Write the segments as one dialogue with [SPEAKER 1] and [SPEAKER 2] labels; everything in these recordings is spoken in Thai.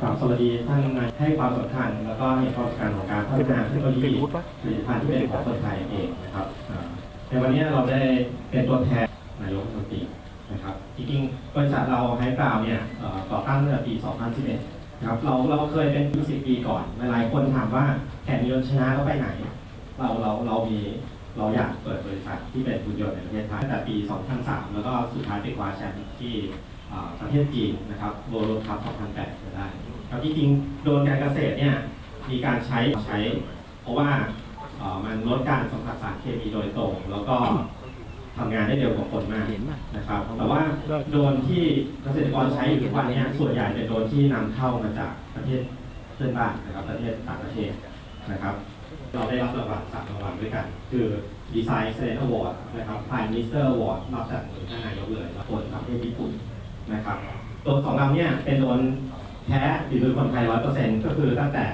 [SPEAKER 1] กล่าวสวัสดีท่านนายให้ความสำคัญ แล้วก็เห็นความสำคัญของการพัฒนาเทคโนโลยีผลิตภัณฑ์ที่เป็นของคนไทยเองนะครับในวันนี้เราได้เป็นตัวแทนนายกรัฐมนตรีนะครับจริงๆบริษัทเราไฮกราวเนี่ยก่อตั้งตั้งแต่ปี 2011ครับเราเราเคยเป็น20ปีก่อนหลายคนถามว่าแข่งยนชนะแล้ไปไหน เราเราเรามี เราอยากเปิดบริษัทที่เป็นหุ่นยนต์ในประเทศไทยตั้งแต่ปี 2003 แล้วก็สุดท้ายไปคว้าแชมป์ที่ประเทศจีนนะครับโวลคัพ2008ก็ได้ครับจริงๆโดนการเกษตรเนี่ยมีการใช้ใช้ เพราะว่ามันลดการสัมผัสสารเคมีโดยตรง แล้วก็ทำงานได้เร็วกว่าคนมากนะครับ แต่ว่าโดนที่เกษตรกรใช้อยู่ทุกวันนี้ส่วนใหญ่เป็นโดนที่นำเข้ามาจากประเทศเพื่อนบ้านนะครับประเทศต่างประเทศนะครับ เราได้รับรางวัลสามรางวัลด้วยกัน คือ Design Excellence Award นะครับ Prime Minister Award รับจากมือท่านนายกเลยและคนประเทศญี่ปุ่นนะครับโดรนของเราเนี่ยเป็นโดนแท้ฝีมือคนไทยร้อยเปอร์เซ็นต์ก็คือตั้งแต่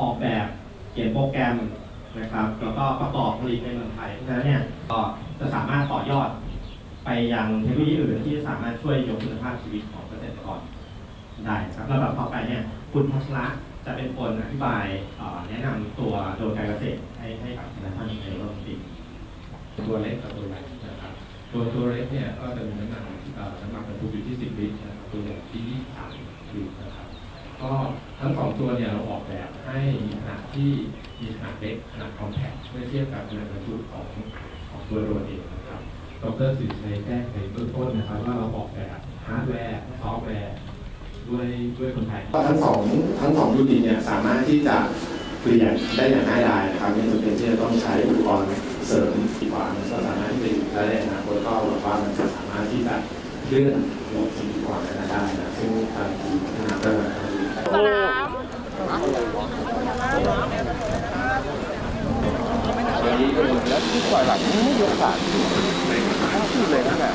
[SPEAKER 1] ออกแบบเขียนโปรแกรมนะครับแล้วก็ประกอบผลิตในเมืองไทยเพราะฉะนั้นเนี่ยก็จะสามารถต่อยอดไปยังเทคโนโลยีอื่นที่สามารถช่วยยกคุณภาพชีวิตของเกษตรกร ได้ครับลำดับต่อไปเนี่ยคุณพัชระจะเป็นคนอธิบายแนะนำตัวโดยการเกษตรให้ให้กับท่านท่านในรอบปีตัวเล็กกับตัวใหญ่นะครับตัวตัวเล็กเนี่ยก็จะมีน้ำหนักเอ่อน้ำหนักบรรทุกอยู่ที่ 10 ลิตรนะครับตัวใหญ่ที่23ลิตรนะครับก็ทั้งสองตัวเนี่ยเราออกแบบให้มีขนาดที่มีขนาดเล็กขนาดคอมแพคเมื่อเทียบกับขนาดบรรทุกของของตัวโดรนเองนะครับดรสิริชัยแจ้งในเบื้องต้นนะครับว่าเราออกแบบฮาร์ดแวร์ซอฟต์แวร์ ด้วยด้วยคนไทย ทั้งสองทั้งสองยูนิตเนี่ยสามารถที่จะเปลี่ยนได้อย่างง่ายดายนะครับไม่จำเป็นที่จะต้องใช้อุปกรณ์เสริมอีกกว่ามันก็สามารถที่จะอยู่ได้ในอนาคตก็หวังว่ามันจะสามารถที่จะเลื่อนโหลดสิ่งที่กว่านั้นได้นะซึ่งทางทีมพัฒนาก็มาทำอยู่สนามแล้วที่ปล่อยหลังไม่ยกขาทั้งที่เลยนั่นแหละ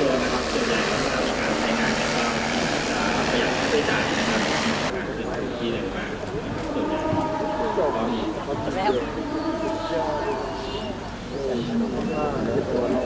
[SPEAKER 1] ตัวนะครับส่วนใหญ่ก็จะมีการใช้งานกันบ้างประหยัดค่าใช้จ่ายนะครับคือนที่เล็มากส่วนใหญ่ก็มี